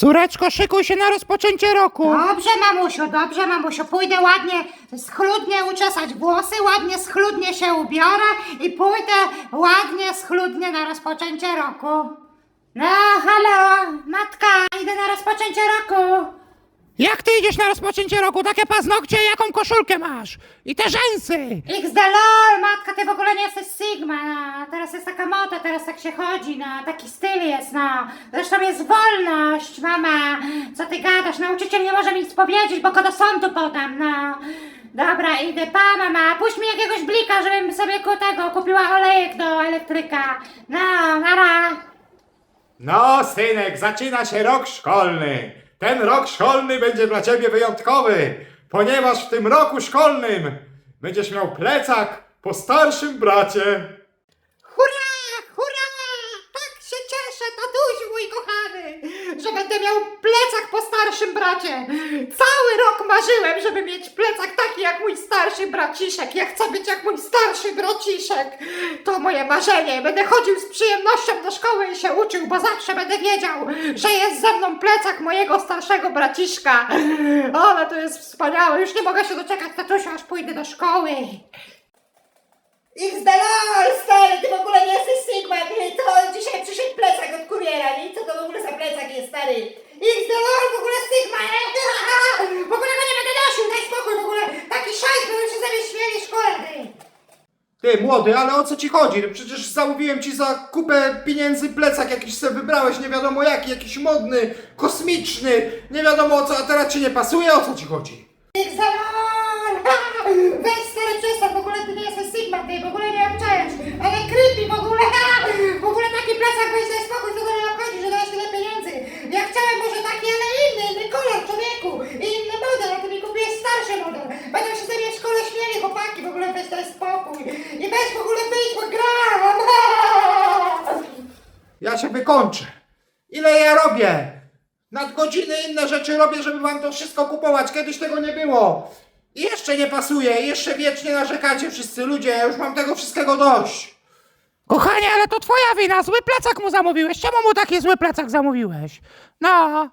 Córeczko, szykuj się na rozpoczęcie roku. Dobrze, mamusiu, dobrze, mamusiu. Pójdę ładnie, schludnie uczesać włosy, ładnie, schludnie się ubiorę i pójdę ładnie, schludnie na rozpoczęcie roku. No, halo, matka, idę na rozpoczęcie roku. Jak ty idziesz na rozpoczęcie roku? Takie paznokcie, jaką koszulkę masz? I te rzęsy. XD LOL, matka, ty w ogóle nie jesteś Sigma, no. Teraz jest taka moda, teraz tak się chodzi, no. Taki styl jest, no. Zresztą jest wolność, mama. Co ty gadasz? Nauczyciel nie może mi nic powiedzieć, bo go do sądu podam, no. Dobra, idę, pa, mama. Puść mi jakiegoś blika, żebym sobie ku tego kupiła olejek do elektryka. No, nara. No, synek, zaczyna się rok szkolny. Ten rok szkolny będzie dla ciebie wyjątkowy, ponieważ w tym roku szkolnym będziesz miał plecak po starszym bracie. Hurra, hurra! Tak się cieszę, tatusiu mój kochany, że będę miał plecak po starszym bracie. Cały rok marzyłem, żeby mieć plecak taki jak mój starszy braciszek. Ja chcę być jak mój starszy braciszek. To moje marzenie. Będę chodził z przyjemnością do szkoły i się uczył, bo zawsze będę wiedział, że jest ze mną plecak mojego starszego braciszka. Ale to jest wspaniałe. Już nie mogę się doczekać, tatusiu, aż pójdę do szkoły. XDLOL, stary, ty w ogóle nie jesteś Sigma, ty, to dzisiaj przyszedł plecak od kuriera, nie? Co to jest, stary? XDLOL, w ogóle Sigma, nie? W ogóle go nie będę nosił, daj spokój, w ogóle taki szajs, będą się ze mnie śmieli w szkole, ty. Ty, młody, ale o co ci chodzi? No Przecież zamówiłem ci za kupę pieniędzy plecak jakiś sobie wybrałeś, nie wiadomo jaki, jakiś modny, kosmiczny, nie wiadomo o co, a teraz ci nie pasuje, o co ci chodzi? XDLOL, weź stary przestań, w ogóle ty nie jesteś Sigma, ty, w ogóle nie obczajesz, ale creepy w ogóle, w ogóle taki plecak, weź daj spokój, co to nie obchodzi, że dałeś tyle pieniędzy. Ja chciałem może taki, ale inny, inny kolor, człowieku, i inny model, a ty mi kupiłeś starszy model. Będą się ze mnie w szkole śmieli, chłopaki, w ogóle weź daj spokój. I weź w ogóle wyjść, bo gram. Ja się wykończę. Ile ja robię? Nadgodziny, inne rzeczy robię, żeby wam to wszystko kupować. Kiedyś tego nie było. I jeszcze nie pasuje, jeszcze wiecznie narzekacie wszyscy ludzie. Ja już mam tego wszystkiego dość. Kochanie, ale to twoja wina. Zły plecak mu zamówiłeś. Czemu mu taki zły plecak zamówiłeś? No.